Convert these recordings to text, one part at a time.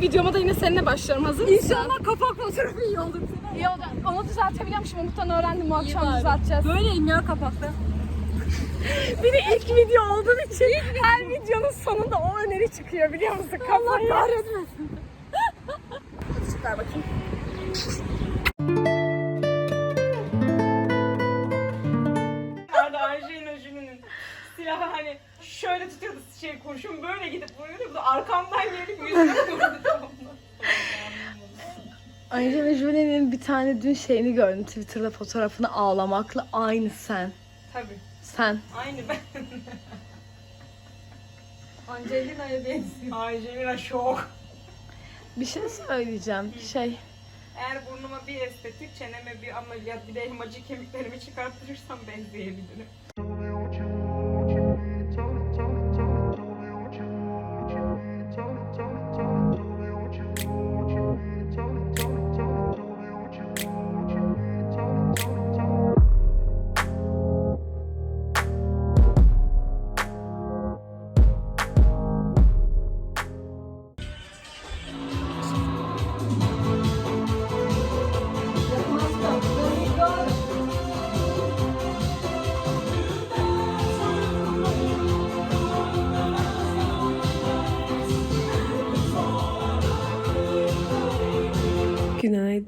videoma da yine seninle başlıyorum. Hazır mısın? İnşallah kapak fotoğrafı iyi olur. İyi olacak. Onu düzeltebiliyormuşum. Umut'tan öğrendim. Bu akşam düzelteceğiz. Böyleyim ya kapakta. Bir de ilk video olduğu için her videonun sonunda o öneri çıkıyor biliyor musun? Kafayı. Allah kahretmesin. Çıkar bakayım. Nerede Angelina Jolie'nin silahı hani şöyle tutuyordu şey kurşun böyle gidip vuruyordu. Bu da arkamdan gelip yüzüme vurdu tamam mı? Angelina Jolie'nin bir tane dün şeyini gördüm Twitter'da fotoğrafını ağlamakla aynı sen. Tabii. Sen. Aynı ben. Angelina'ya benziyor. Angelina şok. Bir şey söyleyeceğim. Şey. Eğer burnuma bir estetik, çeneme bir ameliyat, bir de elmacık kemiklerimi çıkarttırırsam benzeyebilirim.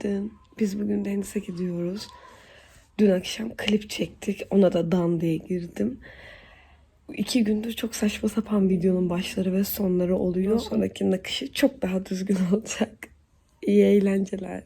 Günaydın. Biz bugün denize gidiyoruz. Dün akşam klip çektik. Ona da Dan diye girdim. İki gündür çok saçma sapan videonun başları ve sonları oluyor. Sonraki nakışı çok daha düzgün olacak. İyi eğlenceler.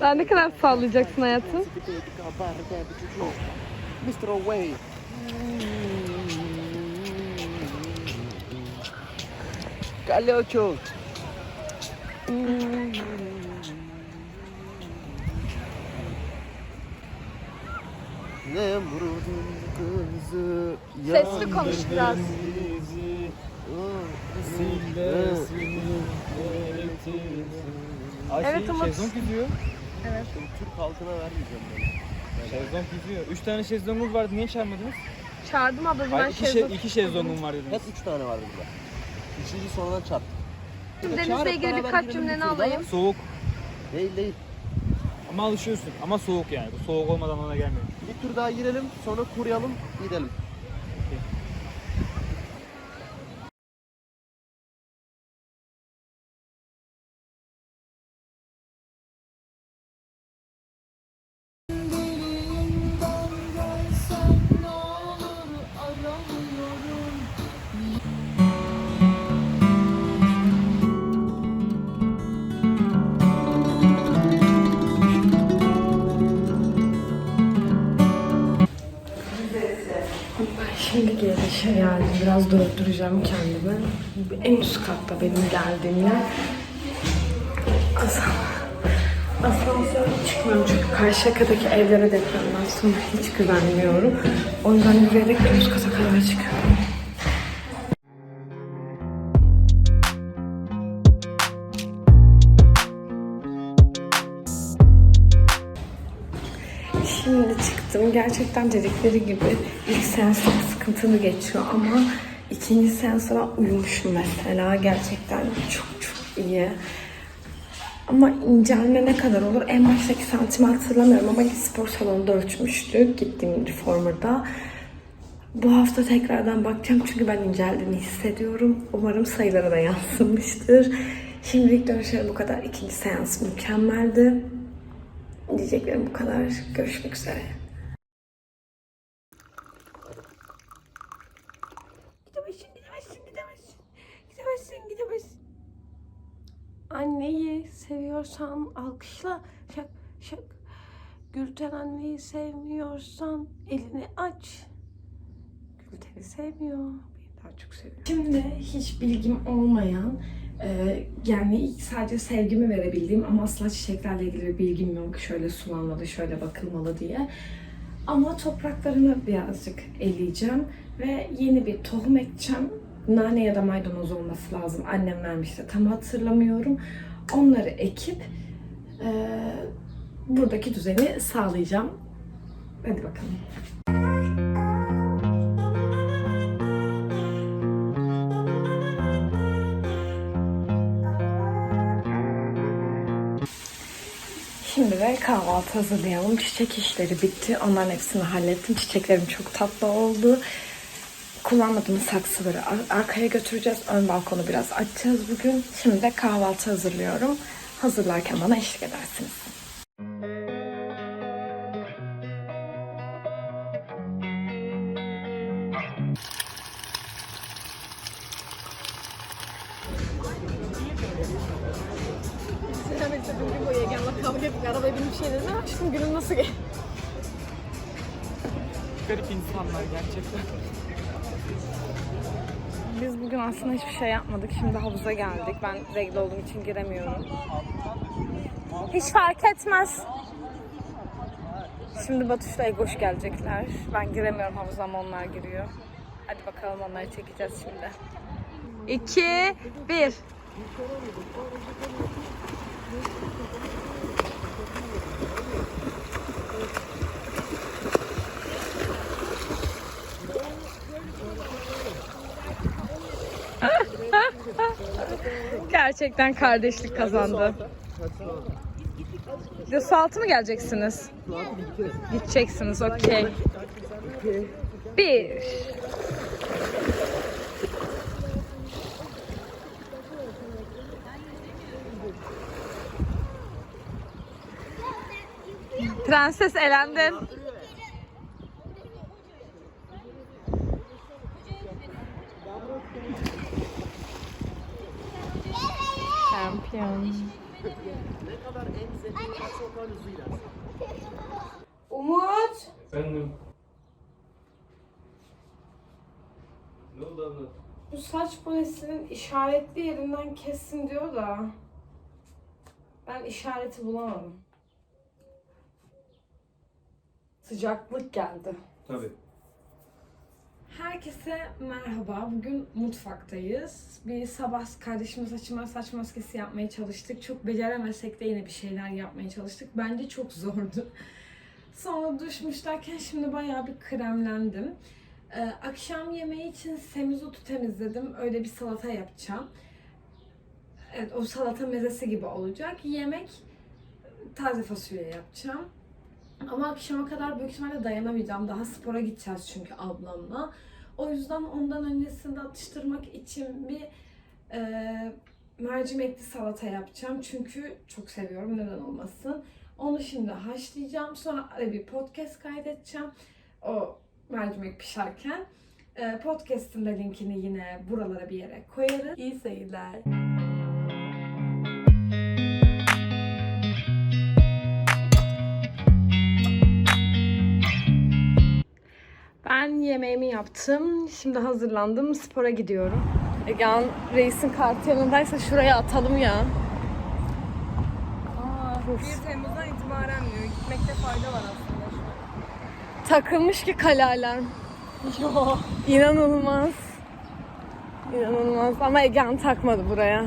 Daha ne kadar sallayacaksın hayatım? Mr. Away. Caliocho. Nemrud'un kızı Sesli konuş biraz. Evet Umut. Şezlong gidiyor. Türk halkına vermeyeceğim ben. Şezlong gidiyor. Üç tane şezlongumuz vardı. Niye çağırmadınız? Çağırdım abla ben Hayır, iki, şey şe- iki şezlongum var Hep dediniz. üç tane vardı burada. Üçüncü sonradan çarptı. Denizle ilgili birkaç cümleni alayım. Soğuk. Değil değil. Ama alışıyorsun. Ama soğuk yani. Bu soğuk olmadan ona gelmiyor. Bir tur daha girelim sonra kuruyalım gidelim. Şimdi gelişe geldim. Biraz durduracağım kendimi. En üst katta benim geldiğim yer. Asal. Asansöre çıkmıyorum çünkü Karşıyaka'daki evlere depremden sonra hiç güvenmiyorum. O yüzden yürüyerek en üst kata kadar çıkıyorum. Çıktım. Gerçekten dedikleri gibi ilk seans çok sıkıntılı geçiyor ama ikinci seansa ben uyumuşum mesela. Gerçekten çok çok iyi. Ama incelme ne kadar olur? En baştaki santimi hatırlamıyorum ama spor salonunda ölçmüştük. Gittiğim reformerda. Bu hafta tekrardan bakacağım çünkü ben inceldiğini hissediyorum. Umarım sayılara da yansımıştır. Şimdilik dönüşleri bu kadar. İkinci seans mükemmeldi. Diyeceklerim bu kadar. Görüşmek üzere. Gidemezsin, gidemezsin, gidemezsin. Gidemezsin, gidemezsin. Anneyi seviyorsan alkışla. Şak, şak. Gülten anneyi sevmiyorsan elini aç. Gülten'i sevmiyor. Beni daha çok seviyor. Şimdi hiç bilgim olmayan e, yani sadece sevgimi verebildiğim ama asla çiçeklerle ilgili bir bilgim yok. Şöyle sulanmalı, şöyle bakılmalı diye. Ama topraklarını birazcık eleyeceğim ve yeni bir tohum ekeceğim. Nane ya da maydanoz olması lazım. Annem vermişti. Tam hatırlamıyorum. Onları ekip e, buradaki düzeni sağlayacağım. Hadi bakalım. Şimdi de kahvaltı hazırlayalım. Çiçek işleri bitti. Onların hepsini hallettim. Çiçeklerim çok tatlı oldu. Kullanmadığımız saksıları ar- arkaya götüreceğiz. Ön balkonu biraz açacağız bugün. Şimdi de kahvaltı hazırlıyorum. Hazırlarken bana eşlik edersiniz. Binip şey dedim. Aşkım günün nasıl geçti? Garip insanlar gerçekten. Biz bugün aslında hiçbir şey yapmadık. Şimdi havuza geldik. Ben regle olduğum için giremiyorum. Hiç fark etmez. Şimdi Batuş'la Egoş gelecekler. Ben giremiyorum havuza ama onlar giriyor. Hadi bakalım onları çekeceğiz şimdi. 2, 1. Gerçekten kardeşlik kazandı. Altı mı geleceksiniz? Gideceksiniz, okey. Bir. Prenses elendi. Şampiyon. Umut. Efendim. Ne oldu abla? Bu saç boyasının işaretli yerinden kessin diyor da ben işareti bulamadım. Sıcaklık geldi. Tabii. Herkese merhaba. Bugün mutfaktayız. Bir sabah kardeşime saçıma saç maskesi yapmaya çalıştık. Çok beceremesek de yine bir şeyler yapmaya çalıştık. Bence çok zordu. Sonra duş derken şimdi bayağı bir kremlendim. Ee, akşam yemeği için semizotu temizledim. Öyle bir salata yapacağım. Evet o salata mezesi gibi olacak. Yemek taze fasulye yapacağım. Ama akşama kadar büyük ihtimalle dayanamayacağım. Daha spora gideceğiz çünkü ablamla. O yüzden ondan öncesinde atıştırmak için bir e, mercimekli salata yapacağım. Çünkü çok seviyorum. Neden olmasın. Onu şimdi haşlayacağım. Sonra bir podcast kaydedeceğim. O mercimek pişerken. E, podcast'ın da linkini yine buralara bir yere koyarım. İyi seyirler. Yemeğimi yaptım. Şimdi hazırlandım. Spora gidiyorum. Egehan Reis'in kartı yanındaysa şuraya atalım ya. Aa, 1 Temmuz'dan itibaren diyor. Gitmekte fayda var aslında şu an. Takılmış ki kale alarm. İnanılmaz. İnanılmaz. Ama Egehan takmadı buraya.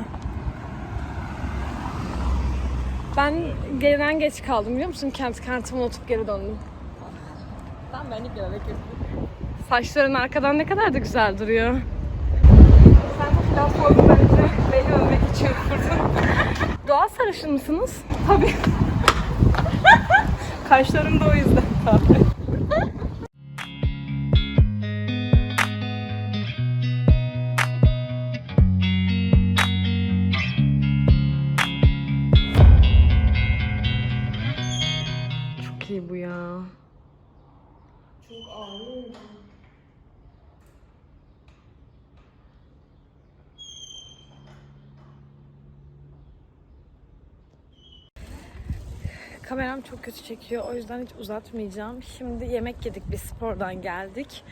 Ben gelen geç kaldım biliyor musun? Kent kartımı unutup geri döndüm. Tam benlik bir hareket. Saçların arkadan ne kadar da güzel duruyor. Sen de platformun önce beni önüme geçiyordun. Doğal sarışın mısınız? Tabii. Kaşlarım da o yüzden tabii. Çok iyi bu ya. Çok ağır. Kameram çok kötü çekiyor. O yüzden hiç uzatmayacağım. Şimdi yemek yedik. Biz spordan geldik.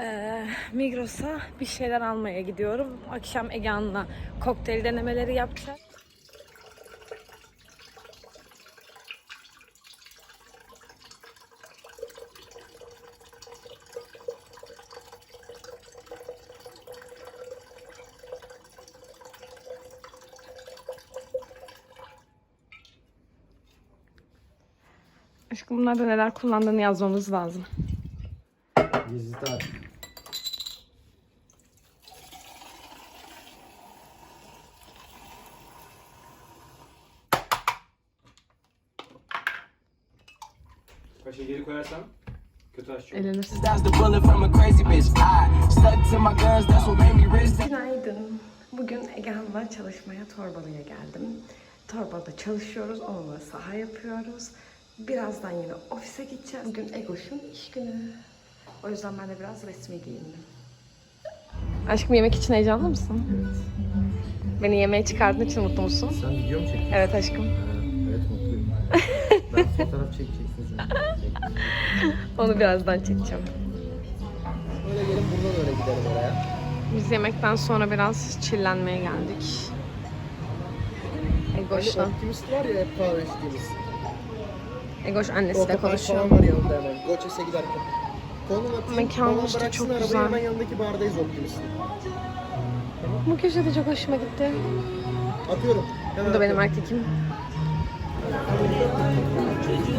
Ee, Migros'a bir şeyler almaya gidiyorum. Akşam Egehan'la kokteyl denemeleri yapacağız. Aşkım bunlarda neler kullandığını yazmamız lazım. Visitar. Kaşığı geri koyarsan kötü aşçı olur. Elenirsin. That's the bullet from a crazy bitch. I stuck to my guns, that's what made me rich. Günaydın. Bugün Egehan'la çalışmaya Torbalı'ya geldim. Torbalı'da çalışıyoruz, onunla saha yapıyoruz. Birazdan yine ofise gideceğiz. Bugün Egoş'un iş günü. O yüzden ben de biraz resmi giyindim. Aşkım yemek için heyecanlı mısın? Beni yemeğe çıkardığın için mutlu musun? Sen video mu çekiyorsun? Evet aşkım. Evet mutluyum. ben fotoğraf çekeceksin sen. Onu birazdan çekeceğim. Böyle gelin buradan öyle gidelim oraya. Biz yemekten sonra biraz çillenmeye geldik. Egoş'la. Optimist var ya hep kahve içtiğimiz. Egoş annesiyle konuşuyor. Falan var yanında hemen. Goçes'e giderken. Konum atayım. Mekan işte çok arabayı güzel. Hemen yanındaki bardayız Optimis'in. Tamam. Bu köşe de çok hoşuma gitti. Atıyorum. Hemen Bu da benim erkekim. Çocuğun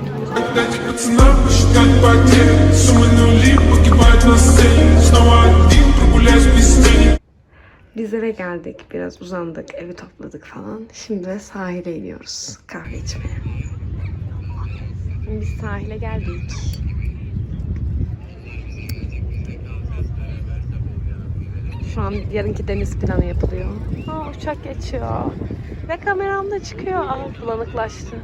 Потому как Bizlere geldik, biraz uzandık, evi topladık falan. Şimdi de sahile iniyoruz kahve içmeye. Biz sahile geldik. Şu an yarınki deniz planı yapılıyor. Aa, uçak geçiyor. Ve kameram da çıkıyor. Aa, bulanıklaştı.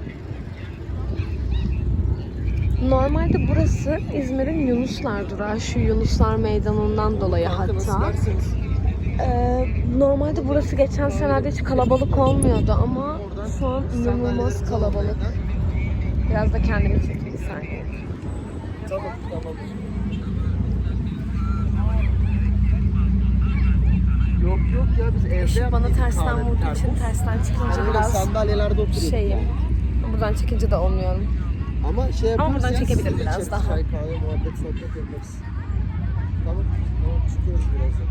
Normalde burası İzmir'in Yunuslar durağı. Şu Yunuslar Meydanı'ndan dolayı hatta. Ee, normalde burası geçen senelerde hiç kalabalık olmuyordu ama şu an inanılmaz kalabalık. Biraz da kendimi çekeyim bir saniye. Tamam, tamam. Yok yok ya biz evde Işık bana tersten vurduğu için tersten çıkınca Böyle biraz sandalyelerde oturuyoruz. şeyim. Buradan çekince de olmuyorum. Ama şey yaparız buradan sizinle biraz içeriz, daha. Çay kahve muhabbet sohbet yaparız. Tamam. Tamam çıkıyoruz birazdan.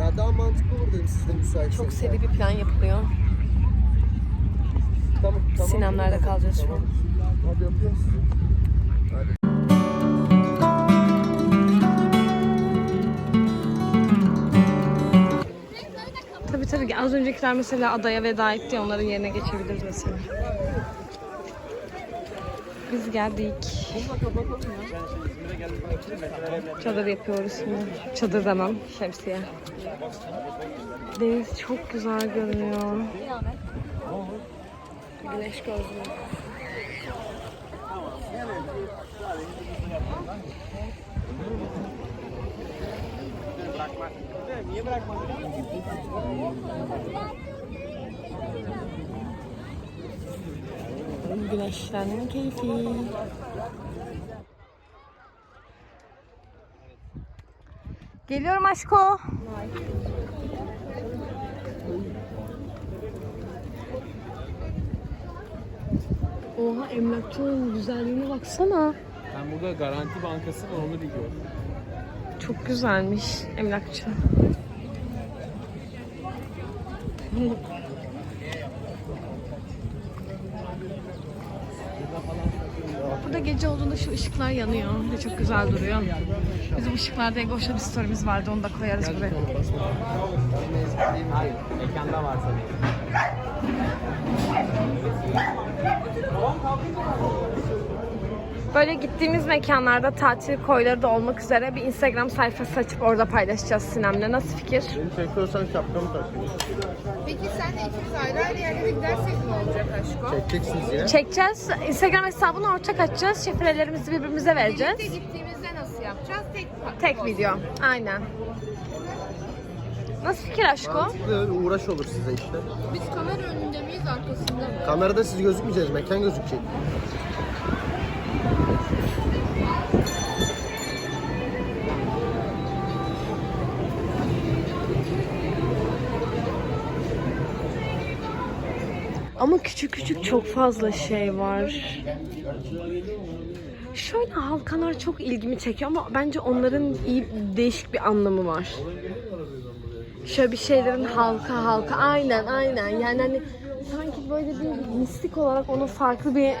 Ya daha mantıklı olur dedim siz de müsaitseniz. Çok seri bir plan yapılıyor. Tamam, tamam. Sinemler'de kalacağız şu an. Hadi sizi. Hadi. Tabii tabii az öncekiler mesela adaya veda etti onların yerine geçebiliriz mesela. Biz geldik. Çadır yapıyoruz şimdi. Çadır demem, şemsiye. Deniz çok güzel görünüyor. Güneş gözlüğü. Güneşlenme keyfi. Geliyorum aşko. Oha emlakçının güzelliğine baksana. Ben burada Garanti Bankası var onu biliyorum. Çok güzelmiş emlakçı. Burada gece olduğunda şu ışıklar yanıyor ve çok güzel duruyor. Bizim ışıklarda Egoş'la bir story'miz vardı onu da koyarız buraya. Mekanda var tabii. Böyle gittiğimiz mekanlarda tatil koyları da olmak üzere bir Instagram sayfası açıp orada paylaşacağız Sinem'le. Nasıl fikir? Çekiyorsan şapkamı takayım. Peki senle ikimiz ayrı ayrı yerlere gidersek ne olacak aşkım? Çekeceksiniz yine. Çekeceğiz. Instagram hesabını ortak açacağız. Şifrelerimizi birbirimize vereceğiz. Birlikte gittiğimizde nasıl yapacağız? Tek Tek video. Aynen. Nasıl fikir aşko? Mantıklı uğraş olur size işte. Biz kamera önünde miyiz arkasında mı? Kamerada siz gözükmeyeceğiz, mekan gözükecek. Ama küçük küçük çok fazla şey var. Şöyle halkalar çok ilgimi çekiyor ama bence onların iyi değişik bir anlamı var. Şöyle bir şeylerin halka halka aynen aynen yani hani sanki böyle bir mistik olarak onun farklı bir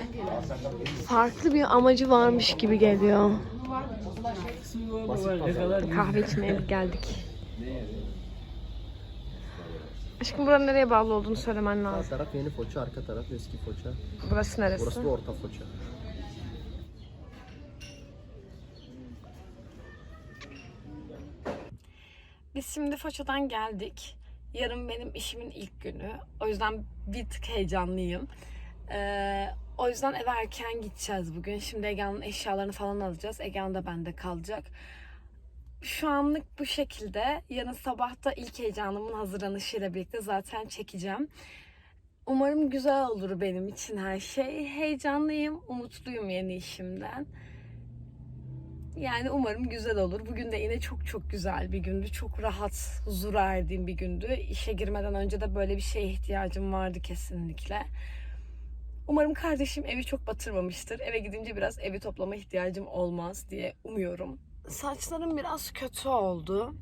farklı bir amacı varmış gibi geliyor. Kahve içmeye geldik. Aşkım buranın nereye bağlı olduğunu söylemen Sağ lazım. taraf yeni Foça, arka taraf eski Foça. Burası neresi? Burası da orta Foça. Biz şimdi Foça'dan geldik. Yarın benim işimin ilk günü. O yüzden bir tık heyecanlıyım. Ee, o yüzden eve erken gideceğiz bugün. Şimdi Ege'nin eşyalarını falan alacağız. Ege'nin de bende kalacak. Şu anlık bu şekilde. Yarın sabah da ilk heyecanımın hazırlanışıyla birlikte zaten çekeceğim. Umarım güzel olur benim için her şey. Heyecanlıyım, umutluyum yeni işimden. Yani umarım güzel olur. Bugün de yine çok çok güzel bir gündü. Çok rahat, huzura erdiğim bir gündü. İşe girmeden önce de böyle bir şeye ihtiyacım vardı kesinlikle. Umarım kardeşim evi çok batırmamıştır. Eve gidince biraz evi toplama ihtiyacım olmaz diye umuyorum. Saçlarım biraz kötü oldu.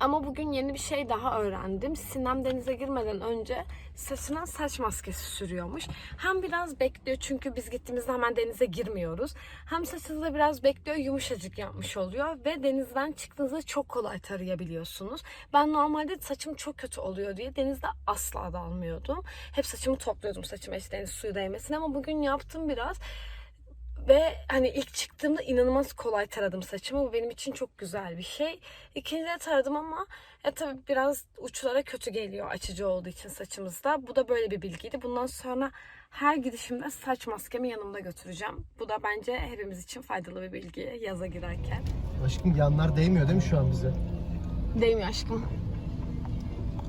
Ama bugün yeni bir şey daha öğrendim. Sinem denize girmeden önce saçına saç maskesi sürüyormuş. Hem biraz bekliyor çünkü biz gittiğimizde hemen denize girmiyoruz. Hem saçınızı da biraz bekliyor yumuşacık yapmış oluyor. Ve denizden çıktığınızda çok kolay tarayabiliyorsunuz. Ben normalde saçım çok kötü oluyor diye denizde asla dalmıyordum. Hep saçımı topluyordum saçıma hiç deniz suyu değmesin ama bugün yaptım biraz. Ve hani ilk çıktığımda inanılmaz kolay taradım saçımı. Bu benim için çok güzel bir şey. İkincide taradım ama ya tabii biraz uçlara kötü geliyor açıcı olduğu için saçımızda. Bu da böyle bir bilgiydi. Bundan sonra her gidişimde saç maskemi yanımda götüreceğim. Bu da bence hepimiz için faydalı bir bilgi yaza girerken. Aşkım yanlar değmiyor değil mi şu an bize? Değmiyor aşkım.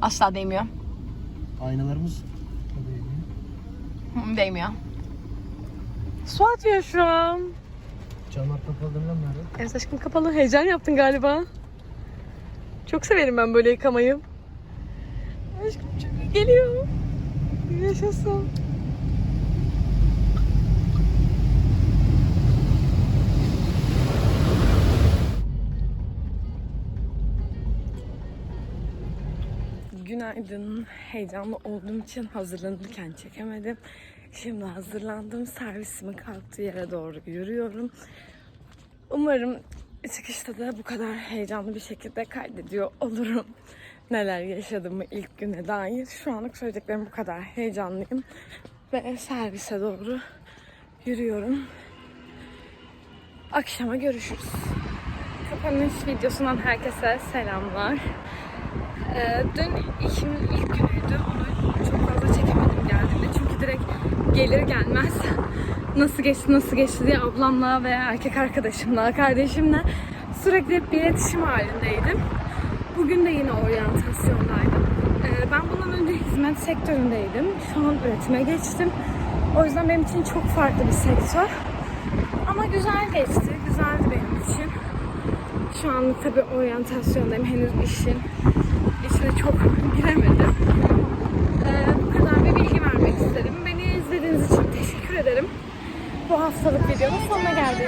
Asla değmiyor. Aynalarımız Hı, Değmiyor. Su atıyor şu an. Camlar kapalı lan nerede? Evet aşkım kapalı. Heyecan yaptın galiba. Çok severim ben böyle yıkamayı. Aşkım çok geliyor. Yaşasın. Günaydın. Heyecanlı olduğum için hazırlanırken çekemedim. Şimdi hazırlandım. Servisimin kalktığı yere doğru yürüyorum. Umarım çıkışta da bu kadar heyecanlı bir şekilde kaydediyor olurum. Neler yaşadığımı ilk güne dair. Şu anlık söyleyeceklerim bu kadar. Heyecanlıyım. Ve servise doğru yürüyorum. Akşama görüşürüz. Kapanış videosundan herkese selamlar. Ee, dün işimin ilk günüydü. Onu çok fazla çekemedim geldiğimde. Çünkü direkt gelir gelmez nasıl geçti nasıl geçti diye ablamla ve erkek arkadaşımla, kardeşimle sürekli hep bir iletişim halindeydim. Bugün de yine oryantasyondaydım. Ee, ben bundan önce hizmet sektöründeydim. Şu an üretime geçtim. O yüzden benim için çok farklı bir sektör. Ama güzel geçti. Güzeldi benim için. Şu an tabii oryantasyondayım. Henüz işin içine çok giremedim. bu hastalık videonun sonuna geldik.